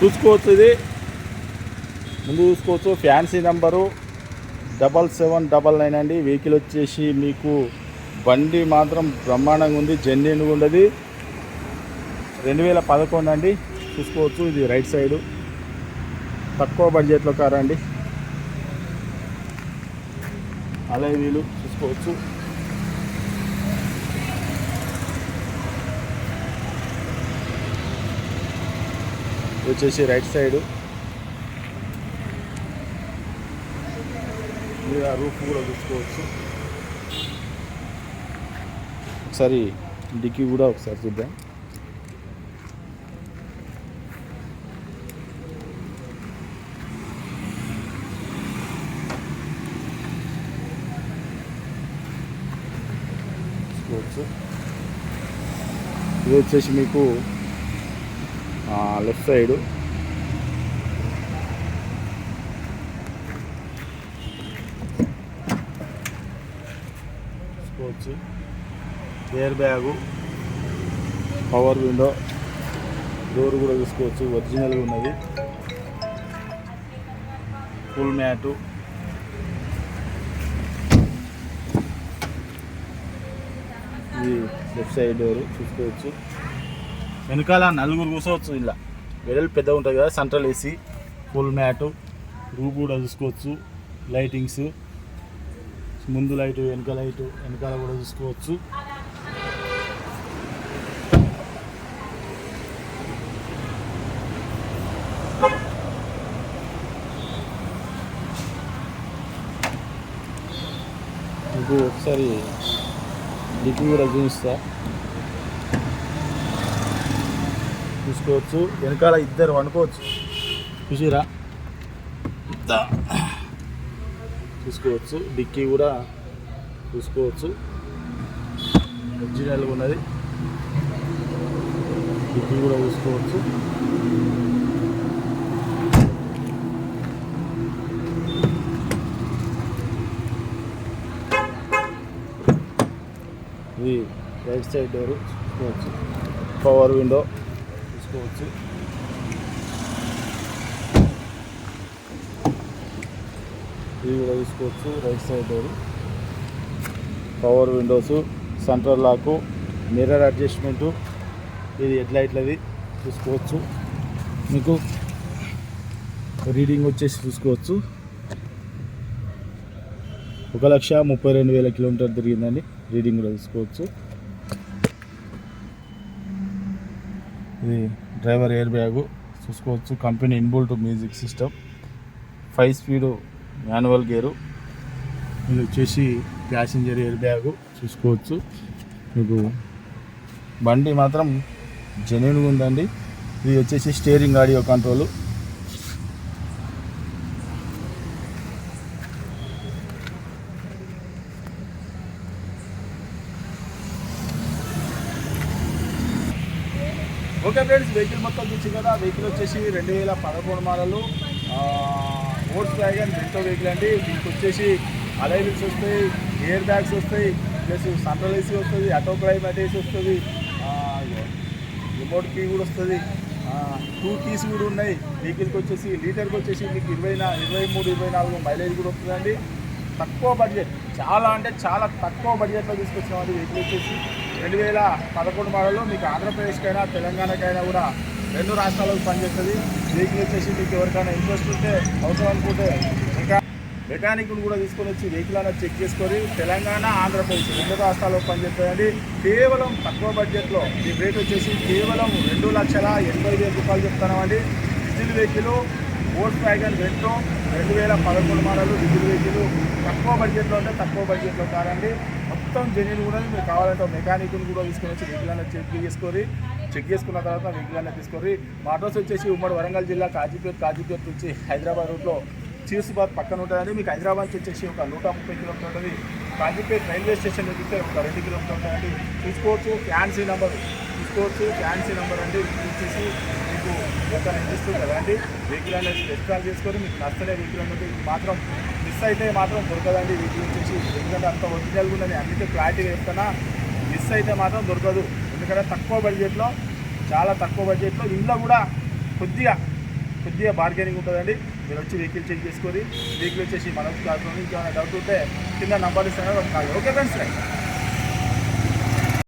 చూసుకోవచ్చు ఇది. ముందు చూసుకోవచ్చు fancy number double seven double nine అండి. వెహికల్ వచ్చేసి మీకు బండి మాత్రం బ్రహ్మాండంగా ఉంది జెన్యున్గా ఉండదు. రెండు వేల పదకొండు అండి. చూసుకోవచ్చు ఇది రైట్ సైడు. తక్కువ బడ్జెట్లో కారండి అలాగే అలై వీలు చూసుకోవచ్చు. వచ్చేసి రైట్ సైడు. మీద రూఫ్ కూడా చూసుకోవచ్చు. ఒకసారి డిక్కీ కూడా ఒకసారి చూద్దాం. ఇది వచ్చేసి మీకు లెఫ్ట్ సైడు చూసుకోవచ్చు air bag power window door కూడా చూసుకోవచ్చు. ఒరిజినల్గా ఉన్నది. ఫుల్ మ్యాటు ఇది లెఫ్ట్ సైడ్ డోర్ చూసుకోవచ్చు. వెనకాల నలుగురు కూర్చోవచ్చు ఇలా. వెడల్ పెద్ద ఉంటుంది కదా central AC full mat roof కూడా చూసుకోవచ్చు లైటింగ్స్. ముందు లైట్ వెనక లైట్ వెనకాల కూడా చూసుకోవచ్చు. మీకు ఒకసారి డిగ్రీ కూడా చూపిస్తా. చూసుకోవచ్చు వెనకాల ఇద్దరు వండుకోవచ్చు. చూసిరా? చూసుకోవచ్చు డిక్కీ కూడా చూసుకోవచ్చు ఒరిజినల్గా ఉన్నది. డిక్కీ కూడా చూసుకోవచ్చు ఇది రైట్ సైడ్ డోర్. చూసుకోవచ్చు పవర్ విండో. చూసుకోవచ్చు ఇది కూడా చూసుకోవచ్చు right side door power windows central lock mirror adjustment ఇది హెడ్లైట్లది చూసుకోవచ్చు మీకు రీడింగ్ వచ్చేసి చూసుకోవచ్చు ఒక లక్ష ముప్పై రెండు వేల కిలోమీటర్ తిరిగిందండి రీడింగ్ కూడా చూసుకోవచ్చు ఇది డ్రైవర్ ఎయిర్ బ్యాగు. చూసుకోవచ్చు. Company inbuilt music system. Five speed manual gear. ఇది వచ్చేసి ప్యాసింజర్ ఎయిర్ బ్యాగు. చూసుకోవచ్చు. మీకు బండి మాత్రం జెన్యున్గా ఉందండి. ఇది వచ్చేసి steering audio control. Okay friends vehicle మొత్తం చూసి కదా వెహికల్ వచ్చేసి రెండు వేల పదకొండు మాలలు ఓట్స్ వ్యాగన్ రెండో వెహికల్ అండి. దీనికి వచ్చేసి అలైవిల్స్ వస్తాయి ఎయిర్ బ్యాగ్స్ వస్తాయి ప్లస్ సెంట్రల్ ఏసీ వస్తుంది ఆటో క్లైమేట్ ఏసీ వస్తుంది రిమోట్ కీ కూడా వస్తుంది టూ కీస్ కూడా ఉన్నాయి. వెహికల్కి వచ్చేసి లీటర్కి వచ్చేసి మీకు ఇరవై ఇరవై మూడు ఇరవై నాలుగు మైలేజ్ కూడా వస్తుందండి. తక్కువ బడ్జెట్. చాలా అంటే చాలా తక్కువ బడ్జెట్లో తీసుకొచ్చినామండి వెహికల్ వచ్చేసి రెండు వేల పదకొండు మోడల్లో మీకు ఆంధ్రప్రదేశ్కైనా తెలంగాణకైనా కూడా రెండు రాష్ట్రాలకు పనిచేస్తుంది. వెహికల్ వచ్చేసి మీకు ఎవరికైనా ఇంట్రెస్ట్ ఉంటే అవసరం అనుకుంటే ఇంకా మెకానిక్ను కూడా తీసుకొని వచ్చి వెహికల్ అనేది చెక్ చేసుకొని తెలంగాణ ఆంధ్రప్రదేశ్ రెండు రాష్ట్రాల్లో పనిచేస్తాయండి కేవలం తక్కువ బడ్జెట్లో ఈ రేట్ వచ్చేసి కేవలం రెండు లక్షల ఎనభై వేల రూపాయలు చెప్తున్నామండి. డీజిల్ వెహికల్ ఫోర్స్ వ్యాగన్ వెంటో రెండు వేల పదకొండు మోడల్ రిజర్వేషన్లు తక్కువ బడ్జెట్లో ఉంటే తక్కువ బడ్జెట్లో కాదండి. మొత్తం జెన్యున్ కూడా మీరు కావాలంటే మెకానిక్ని కూడా తీసుకొని వచ్చి వెహికల్ అనేది చెక్ చేసుకొని చెక్ చేసుకున్న తర్వాత వెహికల్ అనేది తీసుకొని మా అడ్రస్ వచ్చేసి ఉమ్మడి వరంగల్ జిల్లా కాజీపేట్ కాజీపేట్ నుంచి హైదరాబాద్ రూట్లో చీర్సుబాద్ పక్కన ఉంటుందండి. మీకు హైదరాబాద్ నుంచి వచ్చేసి ఒక నూట ముప్పై కిలోమీటర్ ఉంటుంది. కాజీపేట్ రైల్వే స్టేషన్ ఎక్కితే ఒక రెండు కిలోమీటర్ ఉంటుందండి. చూసుకోవచ్చు. Fancy number. చూసుకోవచ్చు. ఫ్యాన్సీ నెంబర్ అండి. వచ్చేసి మీకు ఒక ఇస్తుంది కదండి వెహికల్ అనేది రెస్టాల్ చేసుకొని మీకు నచ్చలే వెహికల్ అనేది మాత్రం మిస్ అయితే మాత్రం దొరకదండి. వెహికల్ వచ్చేసి ఎందుకంటే అంత ఒరిజినల్గా ఉందని అందుకే క్లారిటీగా చెప్తున్నా. మిస్ అయితే మాత్రం దొరకదు. ఎందుకంటే తక్కువ బడ్జెట్లో చాలా తక్కువ బడ్జెట్లో ఇంట్లో కూడా కొద్దిగా కొద్దిగా బార్గెనింగ్ ఉంటుందండి. మీరు వచ్చి వెహికల్ చెక్ చేసుకొని వెహికల్ వచ్చేసి మనకు కాకుండా ఇంకేమైనా డౌట్ ఉంటే కింద నంబర్ ఇస్తాను. Okay friends right